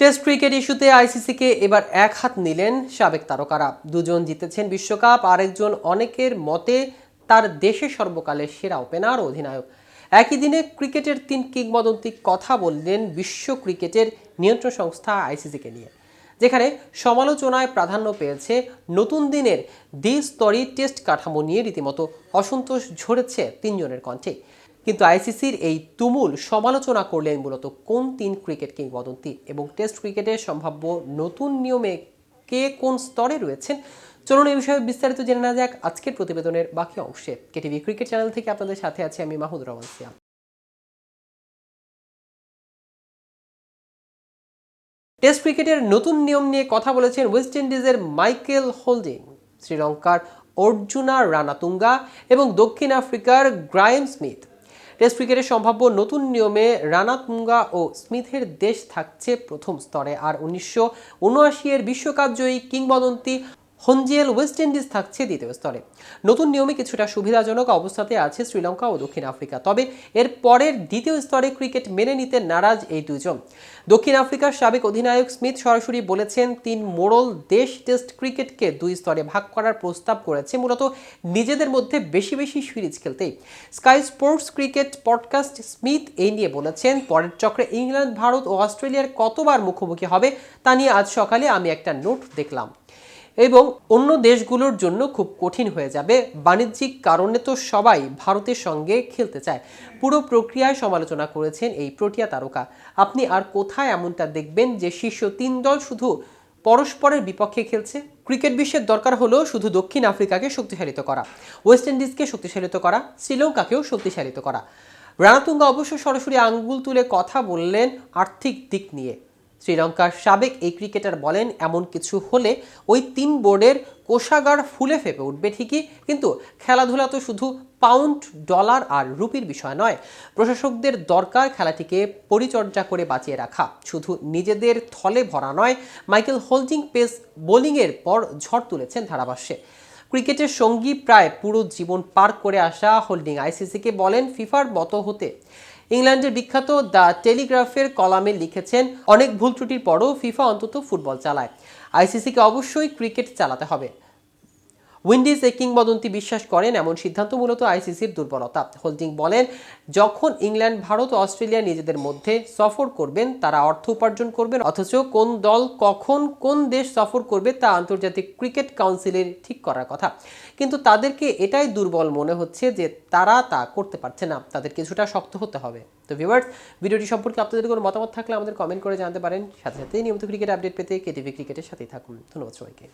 Test cricket ইস্যুতে আইসিসিকে এবার এক হাত নিলেন সাবেক তারকারা। দুজন জিতেছেন বিশ্বকাপ, আরেকজন অনেকের মতে তার দেশে সর্বকালের সেরা ওপেনার অধিনায়ক। একই দিনে ক্রিকেটের তিন কিংবদন্তি কথা বললেন বিশ্ব ক্রিকেটের নিয়ন্ত্রণ সংস্থা আইসিসিকে নিয়ে, যেখানে সমালোচনায় প্রাধান্য পেয়েছে নতুন দিনের দ্বিস্তরী টেস্ট কাঠামো নিয়ে রীতিমতো অসন্তোষ ঝরেছে তিনজনের কণ্ঠে। কিন্তু আইসিসির এই তুমুল সমালোচনা করলেন মূলত কোন তিন ক্রিকেট কিংবদন্তি? এবং টেস্ট ক্রিকেটের সম্ভাব্য নতুন নিয়মে কে কোন স্তরে রয়েছেন? চলুন এই বিষয়ে বিস্তারিত জেনে নেওয়া যাক আজকের প্রতিবেদনের বাকি অংশে। কেটিভি ক্রিকেট চ্যানেল থেকে আপনাদের সাথে আছি আমি মাহুদ রহমান সিয়াম। টেস্ট ক্রিকেটের নতুন নিয়ম নিয়ে কথা বলেছেন ওয়েস্ট ইন্ডিজের মাইকেল হোল্ডিং, শ্রীলঙ্কার অর্জুনা রানাতুঙ্গা এবং দক্ষিণ আফ্রিকার গ্রায়েম স্মিথ। টেস্ট ক্রিকেটের সম্ভাব্য নতুন নিয়মে রানাতুঙ্গা ও স্মিথের দেশ থাকছে প্রথম স্তরে। আর উনিশশো উনআশি এর বিশ্বকাপ জয়ী কিংবদন্তি হঞ্জিয়েল ওয়েস্ট ইন্ডিজ থাকছে দ্বিতীয় স্তরে। নতুন নিয়মে কিছুটা সুবিধাজনক অবস্থাতে আছে শ্রীলঙ্কা ও দক্ষিণ আফ্রিকা, তবে এর পরের দ্বিতীয় স্তরে ক্রিকেট মেনে নিতে নারাজ এই দুজন দক্ষিণ আফ্রিকার সাবেক অধিনায়ক স্মিথ সরাসরি বলেছেন, তিন মোড়ল দেশ টেস্ট ক্রিকেটকে দুই স্তরে ভাগ করার প্রস্তাব করেছে, মূলত নিজেদের মধ্যে বেশি বেশি সিরিজ খেলতেই। Sky Sports cricket podcast Smith এই নিয়ে বলেছেন, পরের চক্রে ইংল্যান্ড, ভারত ও অস্ট্রেলিয়ার কতবার মুখোমুখি হবে তা নিয়ে আজ সকালে আমি একটা নোট দেখলাম। এবং অন্য দেশগুলোর জন্য খুব কঠিন হয়ে যাবে। বাণিজ্যিক কারণে তো সবাই ভারতের সঙ্গে খেলতে চায়। পুরো প্রক্রিয়ায় সমালোচনা করেছেন এই প্রোটিয়া তারকা। আপনি আর কোথায় এমনটা দেখবেন যে শীর্ষ তিন দল শুধু পরস্পরের বিপক্ষে খেলছে? ক্রিকেট বিশ্বের দরকার হলো শুধু দক্ষিণ আফ্রিকাকে শক্তিশালিত করা, ওয়েস্ট ইন্ডিজকে শক্তিশালিত করা, শ্রীলঙ্কাকেও শক্তিশালিত করা। রানাতুঙ্গা অবশ্য সরাসরি আঙ্গুল তুলে কথা বললেন আর্থিক দিক নিয়ে। শ্রীলঙ্কার সাবেক এই ক্রিকেটার বলেন, এমন কিছু হলে ওই তিন বোর্ডের কোষাগার ফুলে ফেপে উঠবে ঠিকই, কিন্তু খেলাধুলা তো শুধু পাউন্ড, ডলার আর রুপির বিষয় নয়। প্রশাসকদের দরকার খেলাটিকে পরিচর্যা করে বাঁচিয়ে রাখা। শুধু নিজেদের থলে ভরা নয়, মাইকেল হোল্ডিং পেস বোলিংয়ের পর ঝড় তুলেছেন ধারাভাষ্যে। ক্রিকেটের সঙ্গী প্রায় পুরো জীবন পার করে আসা হোল্ডিং আইসিসিকে বলেন, ফিফার মতো হতে ইংল্যান্ডের বিখ্যাত দ্য টেলিগ্রাফের কলামে লিখেছেন, অনেক ভুল ত্রুটির পরও ফিফা অন্তত ফুটবল চালায়। আইসিসিকে অবশ্যই ক্রিকেট চালাতে হবে। উইন্ডিজ এ কিংবদন্তি বিশ্বাস করেন এমন সিদ্ধান্ত মূলত আইসিসির দুর্বলতা। হোল্ডিং বলেন, যখন ইংল্যান্ড, ভারত ও অস্ট্রেলিয়া নিজেদের মধ্যে সফর করবেন, তারা অর্থ উপার্জন করবেন, অথচ কোন দল কখন কোন দেশ সফর করবে তা আন্তর্জাতিক ক্রিকেট কাউন্সিলের ঠিক করার কথা। কিন্তু তাদেরকে এটাই দুর্বল মনে হচ্ছে যে তারা তা করতে পারছে না। তাদের কিছুটা শক্ত হতে হবে। তো ভিউয়ার্স ভিডিওটি সম্পর্কে আপনাদের কোনো মতামত থাকলে আমাদের কমেন্ট করে জানতে পারেন। সাথে সাথে নিয়মিত ক্রিকেট আপডেট পেতে কেটিভি ক্রিকেটের সাথেই থাকুন। ধন্যবাদ সবাইকে।